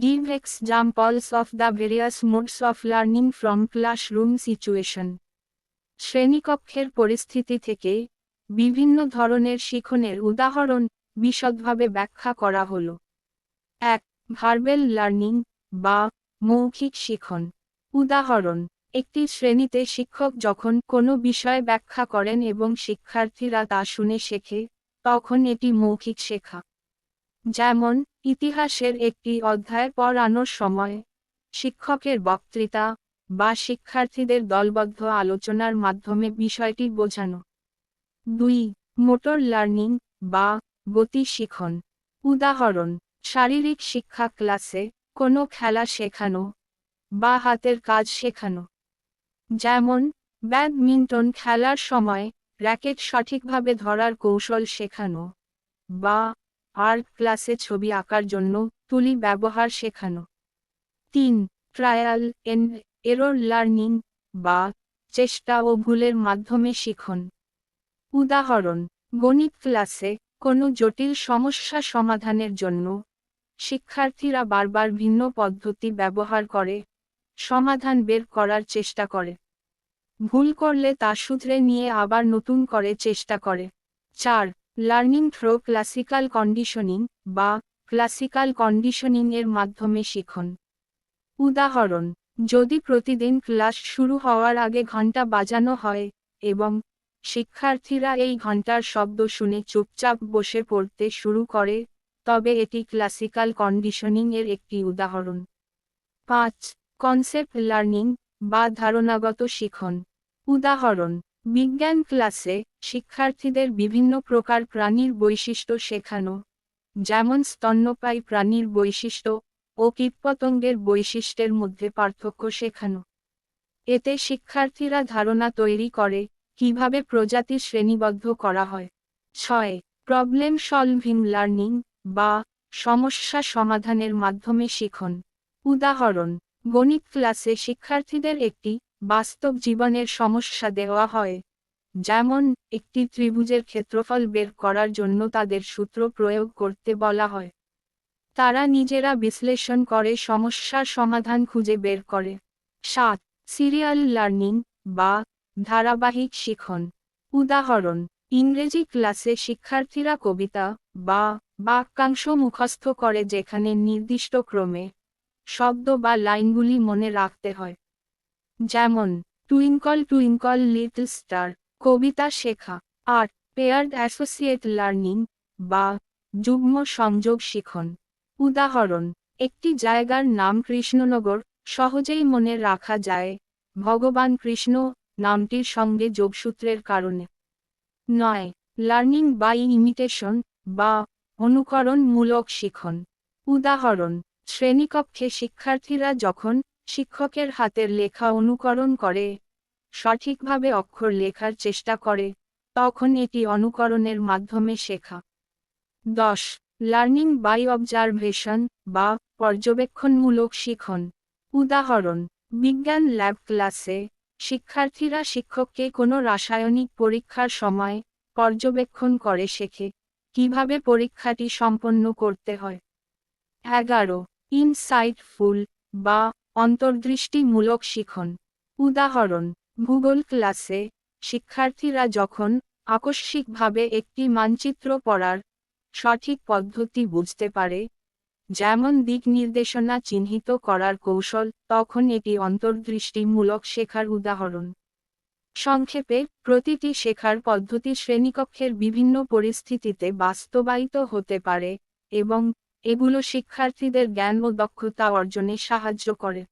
Give examples of the various modes of learning from classroom situation. শ্রেণীকক্ষের পরিস্থিতি থেকে বিভিন্ন ধরনের শিখনের উদাহরণ বিশদভাবে ব্যাখ্যা করা হল। এক, ভার্বেল লার্নিং বা মৌখিক শিখন। উদাহরণ, একটি শ্রেণীতে শিক্ষক যখন কোনো বিষয় ব্যাখ্যা করেন এবং শিক্ষার্থীরা তা শুনে শেখে, তখন এটি মৌখিক শেখা। যেমন, ইতিহাসের একটি অধ্যায় পড়ানোর সময়, শিক্ষকের বক্তৃতা বা শিক্ষার্থীদের দলবদ্ধ আলোচনার মাধ্যমে বিষয়টি বোঝানো। দুই, মোটর লার্নিং বা গতি শিখন। উদাহরণ, শারীরিক শিক্ষা ক্লাসে কোনো খেলা শেখানো বা হাতের কাজ শেখানো। যেমন, ব্যাডমিন্টন খেলার সময় র্যাকেট সঠিকভাবে ধরার কৌশল শেখানো বা আর্ট ক্লাসে ছবি আঁকার জন্য তুলি ব্যবহার শেখানো। তিন ট্রায়াল এন্ড এরর লার্নিং বা চেষ্টা ও ভুলের মাধ্যমে শিখন। উদাহরণ, গণিত ক্লাসে কোনো জটিল সমস্যা সমাধানের জন্য শিক্ষার্থীরা বারবার ভিন্ন পদ্ধতি ব্যবহার করে, সমাধান বের করার চেষ্টা করে। ভুল করলে তা শুধরে নিয়ে আবার নতুন করে চেষ্টা করে। চার লার্নিং থ্রো ক্লাসিক্যাল কন্ডিশনিং বা ক্লাসিক্যাল কন্ডিশনিং এর মাধ্যমে শিখন। উদাহরণ, যদি প্রতিদিন ক্লাস শুরু হওয়ার আগে ঘণ্টা বাজানো হয় এবং শিক্ষার্থীরা এই ঘণ্টার শব্দ শুনে চুপচাপ বসে পড়তে শুরু করে, তবে এটি ক্লাসিক্যাল কন্ডিশনিং এর একটি উদাহরণ। পাঁচ, কনসেপ্ট লার্নিং বা ধারণাগত শিখন। উদাহরণ বিজ্ঞান ক্লাসে শিক্ষার্থীদের বিভিন্ন প্রকার প্রাণীর বৈশিষ্ট্য শেখানো, যেমন স্তন্যপায়ী প্রাণীর বৈশিষ্ট্য ও কীটপতঙ্গের বৈশিষ্ট্যের মধ্যে পার্থক্য শেখানো। এতে শিক্ষার্থীরা ধারণা তৈরি করে কীভাবে প্রজাতি শ্রেণীবদ্ধ করা হয়। ছয় প্রবলেম সলভিং লার্নিং বা সমস্যা সমাধানের মাধ্যমে শিখন। উদাহরণ, গণিত ক্লাসে শিক্ষার্থীদের একটি বাস্তব জীবনের সমস্যা দেওয়া হয়। যেমন, একটি ত্রিভুজের ক্ষেত্রফল বের করার জন্য তাদের সূত্র প্রয়োগ করতে বলা হয়। তারা নিজেরা বিশ্লেষণ করে সমস্যার সমাধান খুঁজে বের করে। সাত, সিরিয়াল লার্নিং বা ধারাবাহিক শিখন। উদাহরণ, ইংরেজি ক্লাসে শিক্ষার্থীরা কবিতা বা বাক্যাংশ মুখস্থ করে যেখানে নির্দিষ্ট ক্রমে শব্দ বা লাইনগুলি মনে রাখতে হয়। যেমন টুইঙ্কল টুইঙ্কল লিটল স্টার কবিতা শেখা আর পেয়ার্ড অ্যাসোসিয়েট লার্নিং বা যুগ্ম সংযোগ শিখন। উদাহরণ, একটি জায়গার নাম কৃষ্ণনগর, সহজেই মনে রাখা যায়, ভগবান কৃষ্ণ নামটির সঙ্গে যোগসূত্রের কারণে। নয় লার্নিং বাই ইমিটেশন বা অনুকরণমূলক শিখন। উদাহরণ, শ্রেণীকক্ষে শিক্ষার্থীরা যখন শিক্ষকের হাতের লেখা অনুকরণ করে, সঠিকভাবে অক্ষর লেখার চেষ্টা করে, তখন এটি অনুকরণের মাধ্যমে শেখা। দশ, লার্নিং বাই অবজারভেশন বা পর্যবেক্ষণমূলক শিখন। উদাহরণ, বিজ্ঞান ল্যাব ক্লাসে শিক্ষার্থীরা শিক্ষককে কোনো রাসায়নিক পরীক্ষার সময় পর্যবেক্ষণ করে শেখে, কীভাবে পরীক্ষাটি সম্পন্ন করতে হয়। এগারো, ইনসাইটফুল বা অন্তর্দৃষ্টিমূলক শিখন। উদাহরণ, ভূগোল ক্লাসে শিক্ষার্থীরা যখন আকস্মিকভাবে একটি মানচিত্র পড়ার সঠিক পদ্ধতি বুঝতে পারে, যেমন দিক নির্দেশনা চিহ্নিত করার কৌশল, তখন এটি অন্তর্দৃষ্টিমূলক শেখার উদাহরণ। সংক্ষেপে, প্রতিটি শেখার পদ্ধতি শ্রেণীকক্ষের বিভিন্ন পরিস্থিতিতে বাস্তবায়িত হতে পারে এবং এগুলো শিক্ষার্থীদের জ্ঞান ও দক্ষতা অর্জনে সাহায্য করে।